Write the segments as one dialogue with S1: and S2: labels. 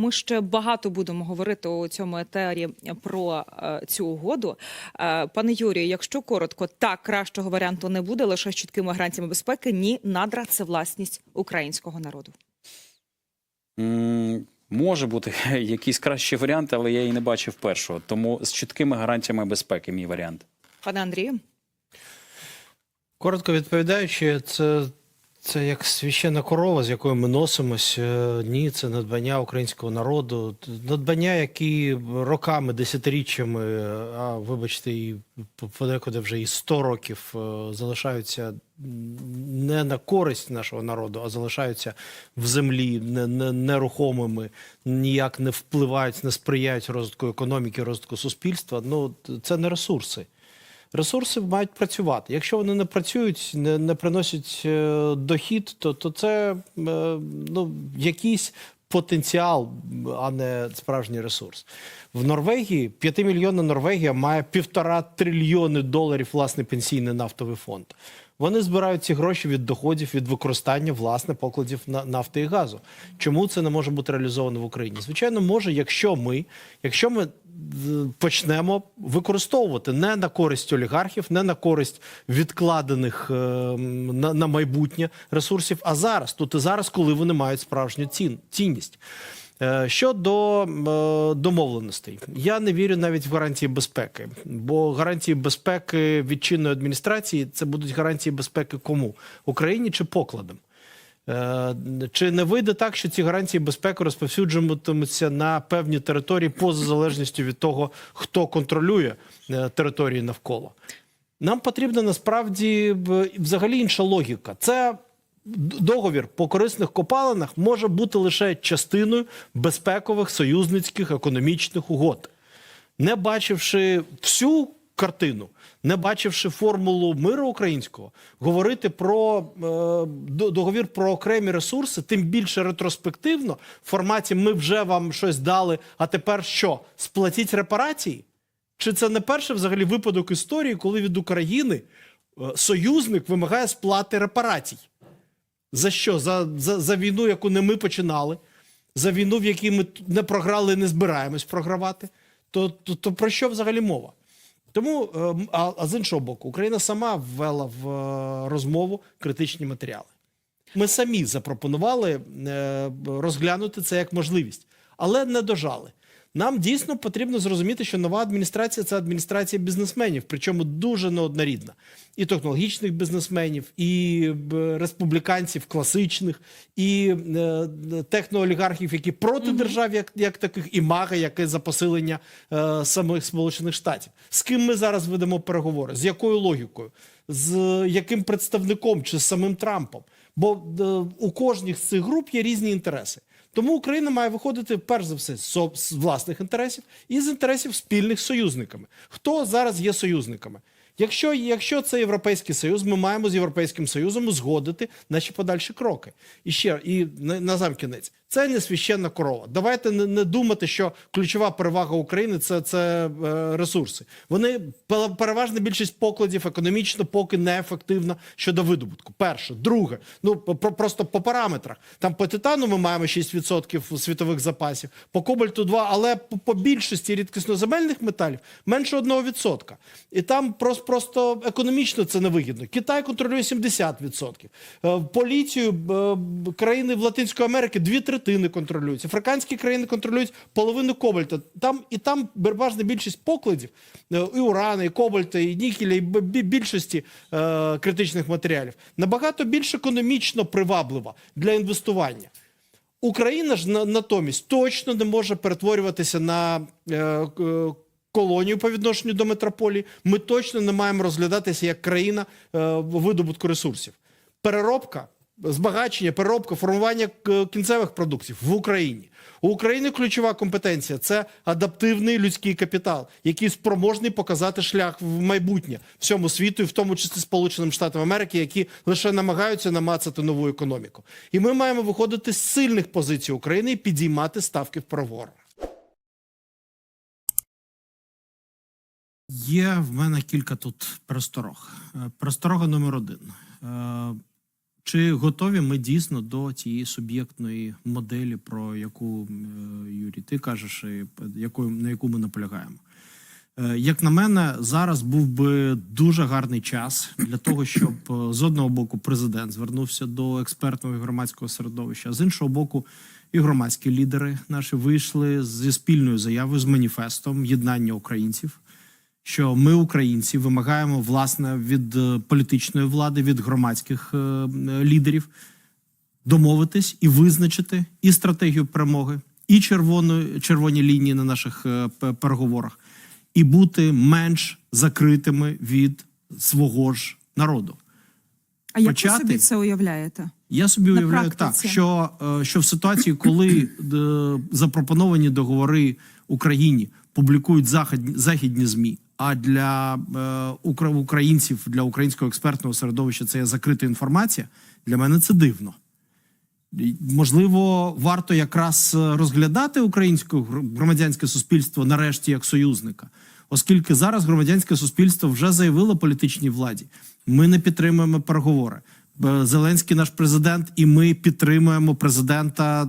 S1: Ми ще багато будемо говорити у цьому етері про е, цю угоду. Е, пане Юрію, якщо коротко, так кращого варіанту не буде, лише з чіткими гарантіями безпеки. Ні, надра це власність українського народу.
S2: Може бути якийсь кращий варіант, але я і не бачив першого. Тому з чіткими гарантіями безпеки мій варіант.
S1: Пане Андрію,
S3: Коротко відповідаючи, це, це як священна корова, з якою ми носимось. Е, Ні, це надбання українського народу, надбання, які роками, десятиріччями, а вибачте, і подекуди вже і 100 років е, залишаються не на користь нашого народу, а залишаються в землі не, не, нерухомими, ніяк не впливають, не сприяють розвитку економіки, розвитку суспільства. Ну це не ресурси. Ресурси мають працювати. Якщо вони не працюють, не, не приносять е, дохід, то, то це е, ну, якийсь потенціал, а не справжній ресурс. В Норвегії 5-мільйонна Норвегія має півтора трильйони доларів власний пенсійний нафтовий фонд. Вони збирають ці гроші від доходів від використання власне покладів на нафти і газу. Чому це не може бути реалізовано в Україні? Звичайно, може, якщо ми, якщо ми почнемо використовувати не на користь олігархів, не на користь відкладених е, на, на майбутнє ресурсів, а зараз, тут і зараз, коли вони мають справжню цін, цінність. Е, Щодо е, домовленостей, я не вірю навіть в гарантії безпеки, бо гарантії безпеки від чинної адміністрації це будуть гарантії безпеки кому Україні чи покладам. Е, Чи не вийде так, що ці гарантії безпеки розповсюджуватимуться на певні території поза залежністю від того, хто контролює території навколо? Нам потрібна насправді взагалі інша логіка. Це договір по корисних копалинах може бути лише частиною безпекових союзницьких економічних угод не бачивши всю картину, не бачивши формулу миру українського, говорити про е, договір про окремі ресурси, тим більше ретроспективно, в форматі ми вже вам щось дали, а тепер що? Сплатіть репарації? Чи це не перший взагалі випадок історії, коли від України е, союзник вимагає сплати репарацій? За що? За, за, за війну, яку не ми починали, за війну, в якій ми не програли не збираємось програвати. То, то, то про що взагалі мова? Тому, е, а, а з іншого боку, Україна сама ввела в е, розмову критичні матеріали. Ми самі запропонували е, розглянути це як можливість, але не дожали. Нам дійсно потрібно зрозуміти, що нова адміністрація це адміністрація бізнесменів, причому дуже неоднорідна. І технологічних бізнесменів, і республіканців класичних, і е, техноолігархів, які проти держав, як, як таких, і мага, яке за посилення е, самих Сполучених Штатів. З ким ми зараз ведемо переговори? З якою логікою? З яким представником чи з самим Трампом? Бо е, у кожній з цих груп є різні інтереси. Тому Україна має виходити перш за все з власних інтересів і з інтересів спільних союзниками. Хто зараз є союзниками? Якщо, якщо це Європейський Союз, ми маємо з Європейським Союзом узгодити наші подальші кроки. І ще і на, на сам кінець. Це не священна корова. Давайте не, не думати, що ключова перевага України це, це е, ресурси. Вони переважна більшість покладів економічно поки неефективна щодо видобутку. Перше, друге, ну про, просто по параметрах. Там по титану ми маємо 6% світових запасів, по кобальту 2, але по, по більшості рідкісноземельних металів менше 1%. І там просто, просто економічно це невигідно. Китай контролює 70%. Е, Поліцію е, країни в Латинської Америки дві третини контролюють. Африканські країни контролюють половину кобальта. Там і там переважна більшість покладів е, і урана, і кобальта, і нікеля, і більшості е, критичних матеріалів набагато більш економічно приваблива для інвестування. Україна ж на- натомість точно не може перетворюватися на е, колонію по відношенню до метрополії. Ми точно не маємо розглядатися як країна е, видобутку ресурсів. Переробка, збагачення, переробка, формування е, кінцевих продуктів в Україні. У України ключова компетенція це адаптивний людський капітал, який спроможний показати шлях в майбутнє всьому світу, і в тому числі Сполученим Штатам Америки, які лише намагаються намацати нову економіку. І ми маємо виходити з сильних позицій України і підіймати ставки в переговорах. Є в мене кілька тут просторог. Е, Просторога номер один. Чи готові ми дійсно до цієї суб'єктної моделі, про яку е, Юрій, ти кажеш, якою на яку ми наполягаємо. Е, Як на мене, зараз був би дуже гарний час для того, щоб е, з одного боку президент звернувся до експертного громадського середовища, а з іншого боку, і громадські лідери наші вийшли зі спільною заявою з маніфестом єднання українців. Що ми, українці, вимагаємо власне від е, політичної влади, від громадських е, лідерів домовитись і визначити і стратегію перемоги, і червону, червоні лінії на наших е, переговорах, і бути менш закритими від свого ж народу.
S1: А як
S3: почати-
S1: ви собі це уявляєте?
S3: Я собі
S1: На
S3: уявляю
S1: практиці.
S3: так, що, що в ситуації, коли запропоновані договори Україні публікують західні, західні змі, а для е, укра- українців, для українського експертного середовища це є закрита інформація. Для мене це дивно. Можливо, варто якраз е, розглядати українське громадянське суспільство нарешті як союзника, оскільки зараз громадянське суспільство вже заявило політичній владі. Ми не підтримуємо переговори. Зеленський наш президент, і ми підтримуємо президента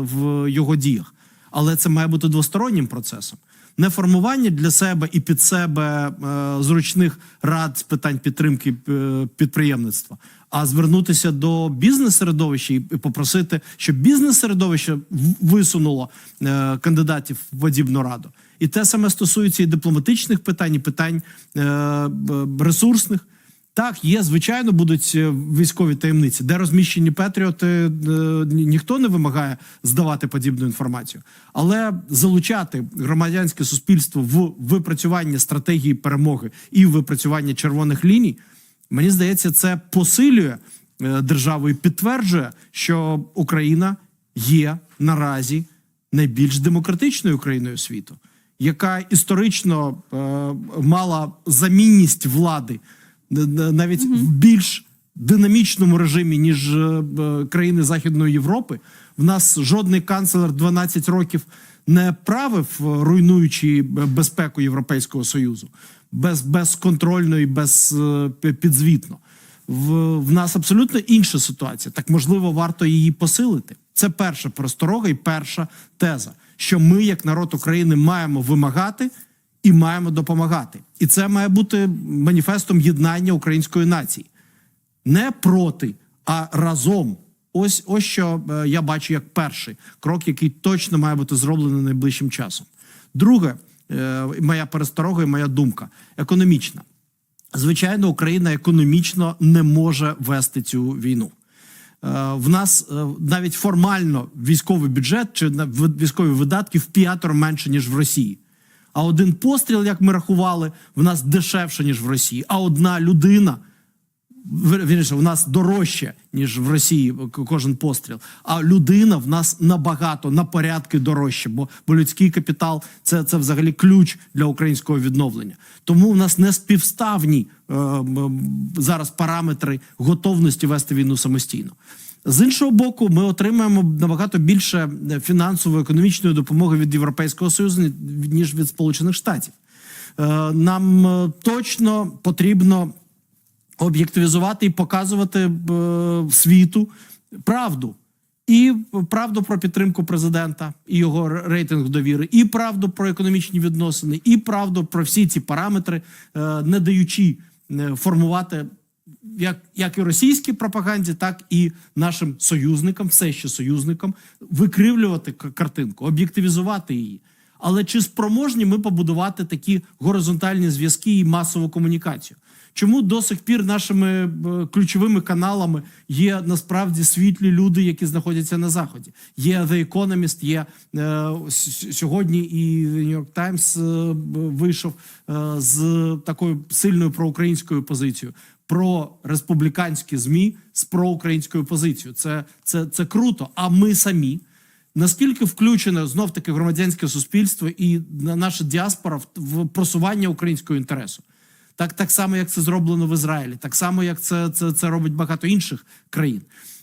S3: в його діях. Але це має бути двостороннім процесом. Не формування для себе і під себе е, зручних рад з питань підтримки е, підприємництва, а звернутися до бізнес-середовища і попросити, щоб бізнес-середовище висунуло е, кандидатів в подібну раду. І те саме стосується і дипломатичних питань, і питань е, ресурсних. Так, є, звичайно, будуть е, військові таємниці, де розміщені Петріоти, е, ніхто не вимагає здавати подібну інформацію. Але залучати громадянське суспільство в випрацювання стратегії перемоги і в випрацювання червоних ліній, мені здається, це посилює е, державу і підтверджує, що Україна є наразі найбільш демократичною країною світу, яка історично мала замінність влади навіть в більш динамічному режимі, ніж е, країни Західної Європи. В нас жодний канцлер 12 років не правив, е, руйнуючи безпеку Європейського Союзу, без, безконтрольно і без е, підзвітно. В, в нас абсолютно інша ситуація. Так можливо, варто її посилити. Це перша просторога і перша теза, що ми, як народ України, маємо вимагати і маємо допомагати. І це має бути маніфестом єднання української нації. Не проти, а разом. Ось ось що е, я бачу як перший крок, який точно має бути зроблений найближчим часом. Друге, е, моя пересторога і моя думка економічна. Звичайно, Україна економічно не може вести цю війну. Е, В нас навіть формально військовий бюджет чи військові видатки в п'ятеро менше ніж в Росії. А один постріл, як ми рахували, в нас дешевше ніж в Росії. А одна людина вірніше, в нас дорожче, ніж в Росії кожен постріл. А людина в нас набагато на порядки дорожче, бо, бо людський капітал це, це взагалі ключ для українського відновлення. Тому в нас не співставні е, зараз параметри готовності вести війну самостійно. З іншого боку, ми отримаємо набагато більше е, фінансової економічної допомоги від Європейського Союзу, ніж від Сполучених Штатів. Е, Нам е, точно потрібно об'єктивізувати і показувати світу правду. І правду про підтримку президента і його рейтинг довіри, і правду про економічні відносини, і правду про всі ці параметри, не даючи формувати як, як і російській пропаганді, так і нашим союзникам, все ще союзникам, викривлювати картинку, об'єктивізувати її. Але чи спроможні ми побудувати такі горизонтальні зв'язки і масову комунікацію? Чому до сих пір нашими е, ключовими каналами є насправді світлі люди, які знаходяться на заході? Є The Economist, є е, сьогодні і New York Times е, вийшов е, з такою сильною проукраїнською позицією. Про республіканські змі з проукраїнською позицією. Це, це, це круто. А ми самі наскільки включене знов таки громадянське суспільство і наша діаспора в, просування українського інтересу. Так, так само, як це зроблено в Ізраїлі, так само, як це, це, це робить багато інших країн.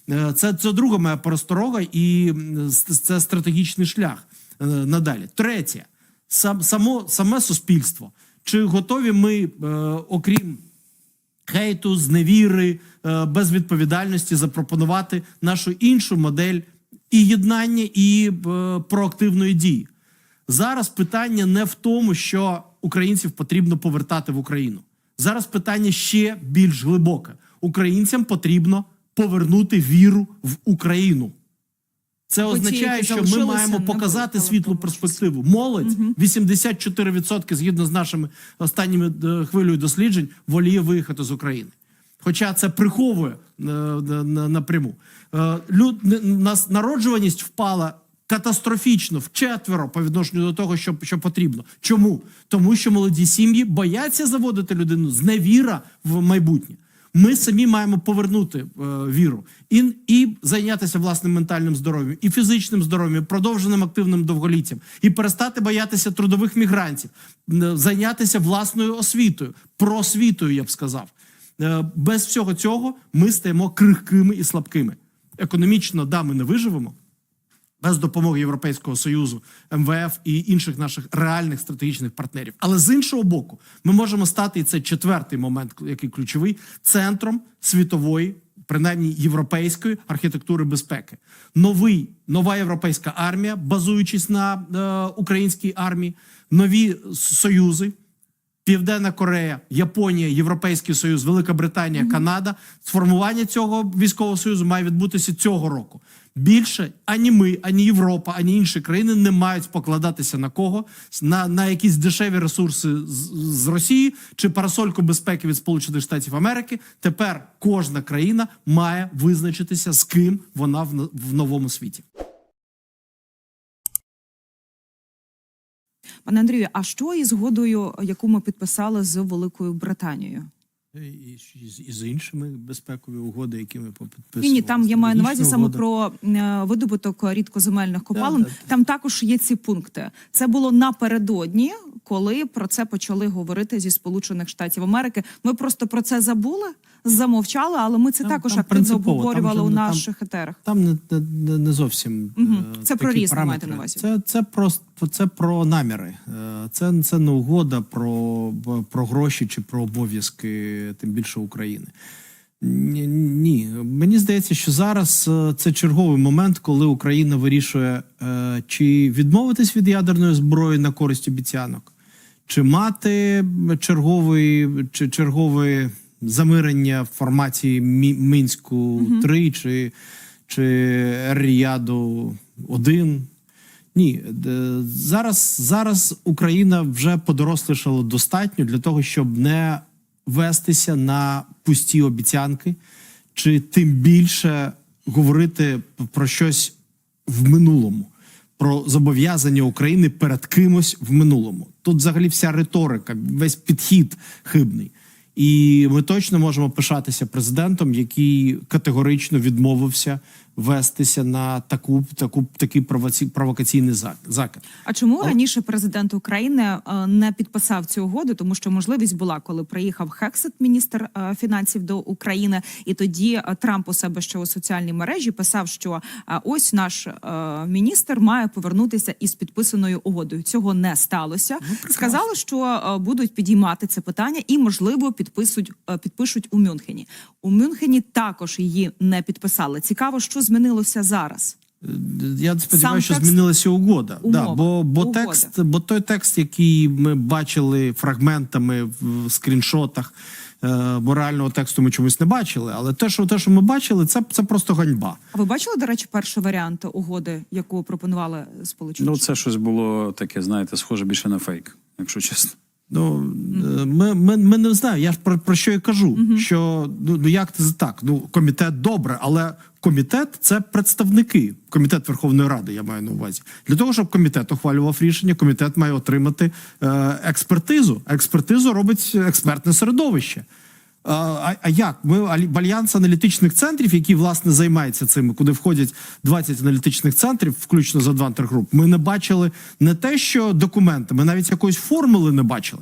S3: Е, Це, це друга моя пересторога, і це стратегічний шлях е, надалі. Третє, сам, само, саме суспільство. Чи готові ми, е, окрім хейту, зневіри, е, безвідповідальності запропонувати нашу іншу модель і єднання, і е, проактивної дії. Зараз питання не в тому, що українців потрібно повертати в Україну. Зараз питання ще більш глибоке. Українцям потрібно повернути віру в Україну. Це означає, що ми маємо показати світлу
S4: в
S3: перспективу. Молодь 84% згідно з нашими останніми е, хвилею досліджень воліє виїхати з України. Хоча це приховує е, на- на- напряму. Е, Люд, нас народжуваність впала катастрофічно вчетверо по відношенню до того, що, що потрібно. Чому? Тому що молоді сім'ї бояться заводити людину з невіра в майбутнє. Ми самі маємо повернути е, віру і, і зайнятися власним ментальним здоров'ям, і фізичним здоров'ям, продовженим активним довголіттям, і перестати боятися трудових мігрантів, зайнятися власною освітою, просвітою, я б сказав. Е, без всього цього ми стаємо крихкими і слабкими. Економічно, да, ми не виживемо. Без допомоги Європейського союзу, МВФ і інших наших реальних стратегічних партнерів. Але з іншого боку, ми можемо стати, і це четвертий момент, який ключовий, центром світової, принаймні європейської архітектури безпеки. Новий нова європейська армія, базуючись на е, українській армії, нові союзи. Південна Корея, Японія, Європейський Союз, Велика Британія, Канада. Сформування цього військового союзу має відбутися цього року. Більше ані ми, ані Європа, ані інші країни не мають покладатися на кого на, на якісь дешеві ресурси з, з Росії чи парасольку безпеки від Сполучених Штатів Америки. Тепер кожна країна має визначитися з ким вона в, в новому світі.
S1: Пане Андрію, а що із згодою, яку ми підписали з Великою Британією?
S3: І, і, з- іншими безпекові угоди, які ми.
S1: Ні, ні, там я маю на увазі саме про е, видобуток рідкоземельних копалин.
S3: да, да.
S1: Там також є ці пункти. Це було напередодні, коли про це почали говорити зі Сполучених Штатів Америки. Ми просто про це забули, замовчали, але ми це
S3: Там-
S1: також
S3: там
S1: активно обговорювали у
S3: не- там-
S1: наших етерах.
S3: Там не, не, не, зовсім е,
S1: Це про різне маєте на увазі.
S3: Це, це просто це про наміри. Е, Це, це не угода про, про гроші чи про обов'язки, тим більше України. Ні, ні, мені здається, що зараз е, це черговий момент, коли Україна вирішує, чи відмовитись від ядерної зброї на користь обіцянок, чи мати черговий, чи чергове замирення в форматі Мі- Мінську 3 чи, чи Ер-Ріаду 1. Ні, зараз, зараз Україна вже подорослішала достатньо для того, щоб не вестися на пусті обіцянки, чи тим більше говорити про щось в минулому, про зобов'язання України перед кимось в минулому. Тут взагалі вся риторика, весь підхід хибний. І ми точно можемо пишатися президентом, який категорично відмовився вестися на таку, таку такий провоці- провокаційний закид.
S1: А чому раніше президент України е, не підписав цю угоду? Тому що можливість була, коли приїхав Хексет, міністр е, фінансів до України, і тоді е, Трамп у себе ще у соціальній мережі писав, що ось наш міністр має повернутися із підписаною угодою. Цього не сталося. Сказали, що будуть підіймати це питання і, можливо, підписують підпишуть у Мюнхені. У Мюнхені також її не підписали. Цікаво, що змінилося зараз.
S3: Я сподіваюся, що
S1: текст-
S3: змінилася угода.
S1: Умова.
S3: Да, бо, бо,
S1: Угода.
S3: текст, бо той текст, який ми бачили фрагментами в скріншотах, е, бо реального тексту ми чомусь не бачили. Але те, що те, що ми бачили, це, це просто ганьба.
S1: А ви бачили, до речі, перший варіант угоди, яку пропонували Сполучені?
S2: Ну, це щось було таке, знаєте, схоже більше на фейк, якщо чесно.
S3: Ну е, ми, ми, ми не знаємо. Я ж про, про що я кажу. Що ну, ну як це так? Ну комітет добре, але комітет це представники. Комітет Верховної Ради, я маю на увазі. Для того, щоб комітет ухвалював рішення, комітет має отримати е, експертизу. Експертизу робить експертне середовище. А, а, як? Ми алі- альянс аналітичних центрів, які власне займаються цим, куди входять 20 аналітичних центрів, включно за Advanter Group, Ми не бачили не те, що документи, ми навіть якоїсь формули не бачили.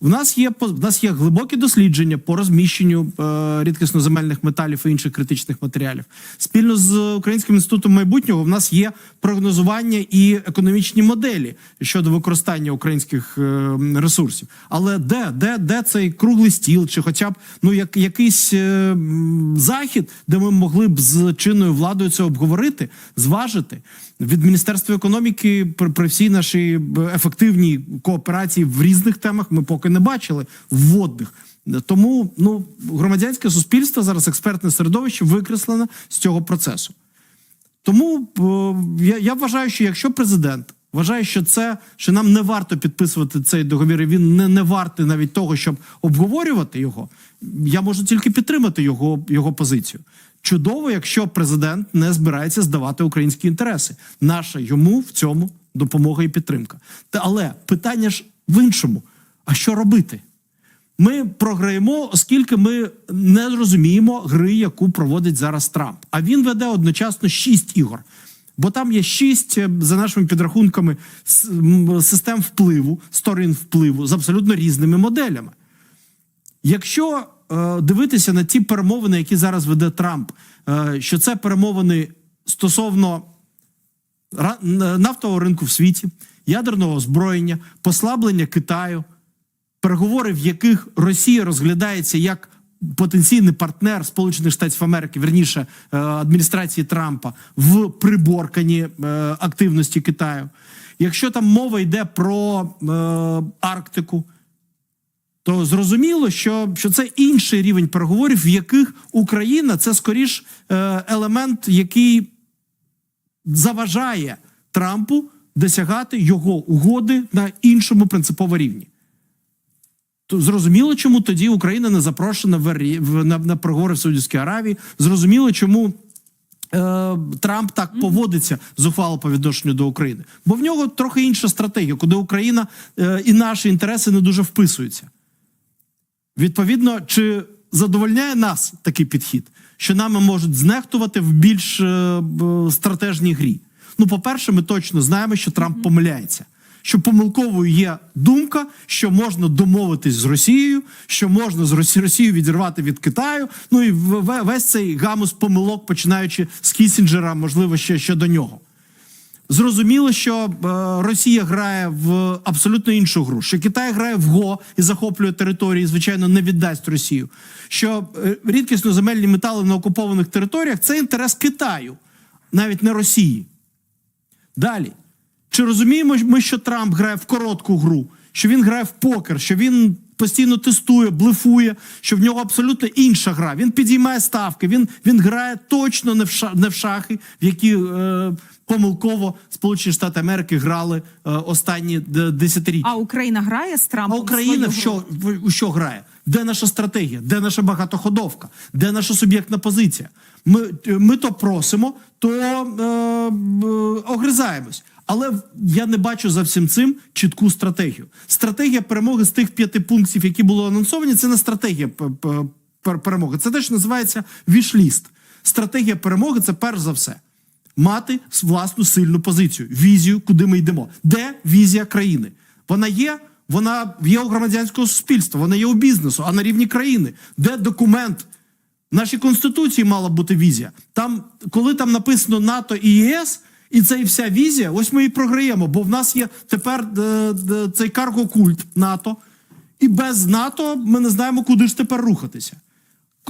S3: У нас є в нас є глибокі дослідження по розміщенню е, рідкісноземельних металів і інших критичних матеріалів. Спільно з Українським інститутом майбутнього в нас є прогнозування і економічні моделі щодо використання українських е, ресурсів. Але де, де, де цей круглий стіл, чи хоча б ну як якийсь е, захід, де ми могли б з чинною владою це обговорити, зважити від міністерства економіки при, при всій нашій б, ефективній кооперації в різних темах ми поки не бачили вводних. Тому ну громадянське суспільство зараз експертне середовище викреслене з цього процесу. Тому е, я, я вважаю, що якщо президент вважає, що це що нам не варто підписувати цей договір, і він не, не вартий навіть того, щоб обговорювати його, я можу тільки підтримати його, його позицію. Чудово, якщо президент не збирається здавати українські інтереси. Наша йому в цьому допомога і підтримка. Та але питання ж в іншому: а що робити? Ми програємо, оскільки ми не розуміємо гри, яку проводить зараз Трамп. А він веде одночасно шість ігор. Бо там є шість, е, за нашими підрахунками, систем впливу, сторін впливу з абсолютно різними моделями. Якщо е, дивитися на ті перемовини, які зараз веде Трамп, е, що це перемовини стосовно нафтового ринку в світі, ядерного озброєння, послаблення Китаю, переговори, в яких Росія розглядається як потенційний партнер Сполучених Штатів Америки, верніше е, адміністрації Трампа, в приборканні е, активності Китаю. Якщо там мова йде про е, Арктику, то зрозуміло, що, що це інший рівень переговорів, в яких Україна це скоріш елемент, який заважає Трампу досягати його угоди на іншому принципово рівні. То зрозуміло, чому тоді Україна не запрошена в, в- на, на переговори в Саудівській Аравії. Зрозуміло, чому. Е, Трамп так поводиться зухвало по відношенню до України, бо в нього трохи інша стратегія, куди Україна е, і наші інтереси не дуже вписуються. Відповідно, чи задовольняє нас такий підхід, що нами можуть знехтувати в більш е, стратежній грі? Ну, по-перше, ми точно знаємо, що Трамп помиляється. Що помилковою є думка, що можна домовитись з Росією, що можна з Росією відірвати від Китаю. Ну і весь цей гамус помилок, починаючи з Кісінджера, можливо, ще, ще до нього. Зрозуміло, що е, Росія грає в абсолютно іншу гру. Що Китай грає в ГО і захоплює території, звичайно, не віддасть Росію. Що е, рідкісно земельні метали на окупованих територіях це інтерес Китаю, навіть не Росії. Далі. Чи розуміємо ми, що Трамп грає в коротку гру, що він грає в покер, що він постійно тестує, блефує, що в нього абсолютно інша гра. Він підіймає ставки, він, він грає точно не в, ша, не в шахи, в які е, помилково Сполучені Штати Америки грали е, останні десятиріччя.
S1: А Україна грає з Трампом
S3: А Україна в що, в- у що грає? Де наша стратегія? Де наша багатоходовка? Де наша суб'єктна позиція? Ми, ми то просимо, то е, е, огризаємось. Але я не бачу за всім цим чітку стратегію. Стратегія перемоги з тих п'яти пунктів, які були анонсовані, це не стратегія перемоги. Це теж називається вішліст. Стратегія перемоги це перш за все мати власну сильну позицію, візію, куди ми йдемо. Де візія країни? Вона є. Вона є у громадянського суспільства, вона є у бізнесу, а на рівні країни, де документ в нашій конституції мала бути візія. Там, коли там написано НАТО і ЄС, і це і вся візія, ось ми і програємо, бо в нас є тепер е, е, цей карго-культ НАТО, і без НАТО ми не знаємо, куди ж тепер рухатися.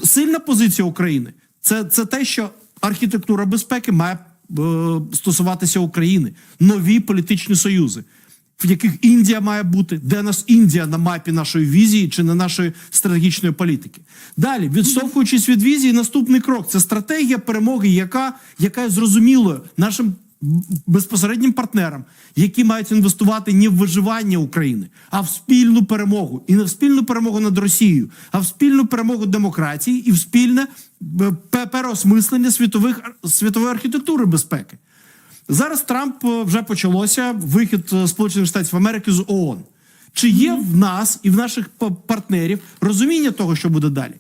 S3: Сильна позиція України це, це те, що архітектура безпеки має е, стосуватися України, нові політичні союзи, в яких Індія має бути, де нас Індія на мапі нашої візії чи на нашої стратегічної політики. Далі, відштовхуючись від візії, наступний крок це стратегія перемоги, яка, яка є зрозумілою нашим безпосереднім партнерам, які мають інвестувати не в виживання України, а в спільну перемогу. І не в спільну перемогу над Росією, а в спільну перемогу демократії і в спільне е, переосмислення світових світової архітектури безпеки. Зараз Трамп е, вже почалося вихід е, Сполучених Штатів Америки з ООН. Чи є в нас і в наших па- партнерів розуміння того, що буде далі?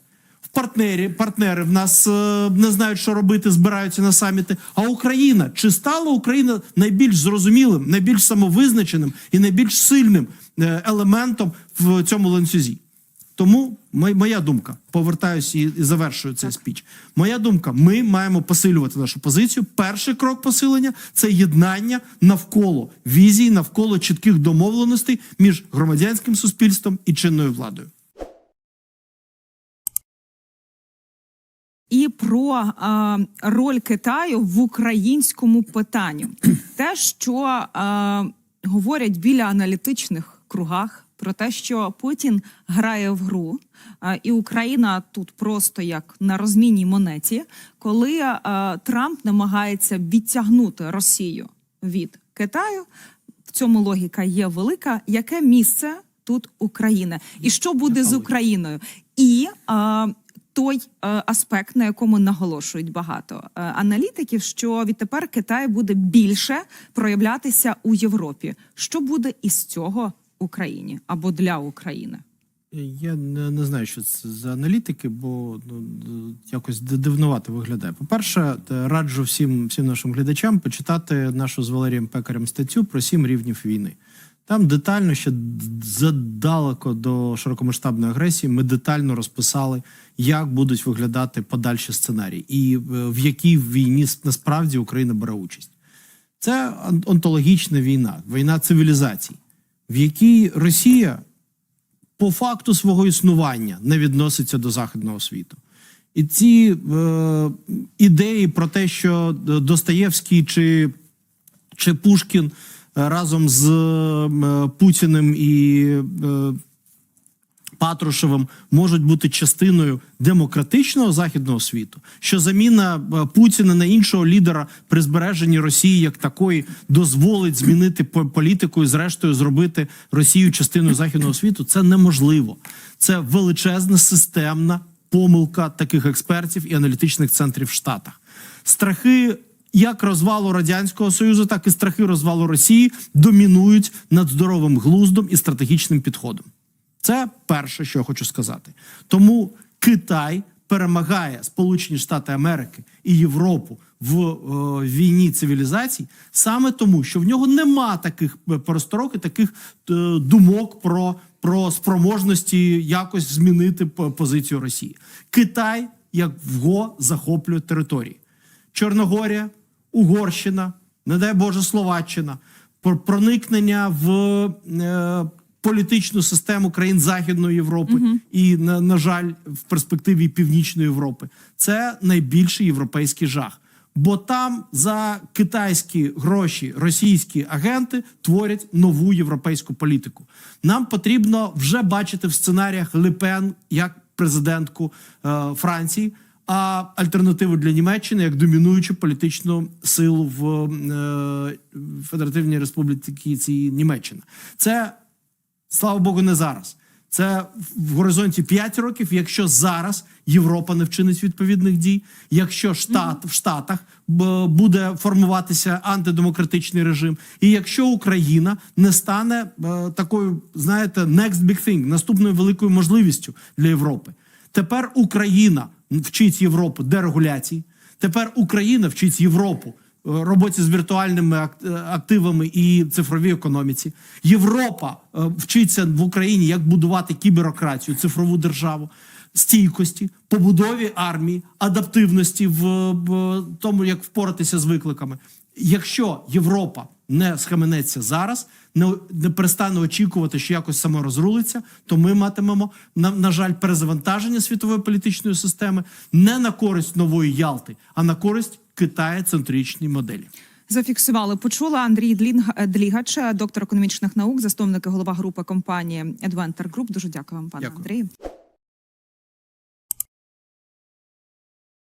S3: В партнери, партнери в нас е, не знають, що робити, збираються на саміти. А Україна чи стала Україна найбільш зрозумілим, найбільш самовизначеним і найбільш сильним е, елементом в цьому ланцюзі? Тому моя думка, повертаюсь і, і завершую цей спіч. Моя думка: ми маємо посилювати нашу позицію. Перший крок посилення це єднання навколо візії, навколо чітких домовленостей між громадянським суспільством і чинною владою.
S1: І про е, роль Китаю в українському питанні. Те, що е, говорять біля аналітичних кругах, про те, що Путін грає в гру, е, і Україна тут просто як на розмінній монеті, коли е, Трамп намагається відтягнути Росію від Китаю. В цьому логіка є велика. Яке місце тут України? І що буде з Україною? І е, той е, аспект, на якому наголошують багато е, аналітиків, що відтепер Китай буде більше проявлятися у Європі. Що буде із цього Україні або для України?
S3: Я не, не знаю, що це за аналітики, бо ну, якось дивнувато виглядає. По-перше, раджу всім, всім нашим глядачам почитати нашу з Валерієм Пекарем статтю про сім рівнів війни. Там детально ще задалеко до широкомасштабної агресії ми детально розписали, як будуть виглядати подальші сценарії, і е, в якій війні насправді Україна бере участь. Це онтологічна війна, війна цивілізацій, в якій Росія по факту свого існування не відноситься до західного світу. І ці е, ідеї про те, що Достоєвський чи, чи Пушкін е, разом з е, Путіним і е, Патрушевим можуть бути частиною демократичного західного світу, що заміна е, Путіна на іншого лідера при збереженні Росії як такої дозволить змінити політику і, зрештою, зробити Росію частиною західного світу, це неможливо. Це величезна системна помилка таких експертів і аналітичних центрів в Штатах. Страхи як розвалу радянського союзу, так і страхи розвалу Росії домінують над здоровим глуздом і стратегічним підходом. Це перше, що я хочу сказати. Тому Китай перемагає Сполучені Штати Америки і Європу в е, війні цивілізацій саме тому, що в нього нема таких е, пересторог і таких е, думок про, про спроможності якось змінити позицію Росії. Китай, як вго, захоплює території. Чорногорія, Угорщина, не дай Боже, Словаччина, про- проникнення в е, політичну систему країн Західної Європи і, на, на жаль, в перспективі Північної Європи. Це найбільший європейський жах. Бо там за китайські гроші російські агенти творять нову європейську політику. Нам потрібно вже бачити в сценаріях Лепен як президентку е, Франції а альтернативу для Німеччини як домінуючу політичну силу в е, Федеративній Республіці Німеччина. Це слава Богу, не зараз. Це в горизонті 5 років, якщо зараз Європа не вчинить відповідних дій, якщо штат в Штатах буде формуватися антидемократичний режим, і якщо Україна не стане е, такою, знаєте, next big thing, наступною великою можливістю для Європи. Тепер Україна вчить Європу дерегуляції. Тепер Україна вчить Європу е, роботі з віртуальними е, активами і цифровій економіці. Європа е, вчиться в Україні, як будувати кіберократію, цифрову державу, стійкості, побудові армії, адаптивності в, в тому, як впоратися з викликами. Якщо Європа не схаменеться зараз, не, не перестане очікувати, що якось само розрулиться, то ми матимемо на, на жаль перезавантаження світової політичної системи не на користь нової Ялти, а на користь Китая центричній моделі.
S1: Зафіксували, почула Андрій Длінг- Длігач, доктор економічних наук, засновник і голова групи компанії Adventure Group. Дуже дякую вам, пане
S3: Дякую.
S1: Андрію.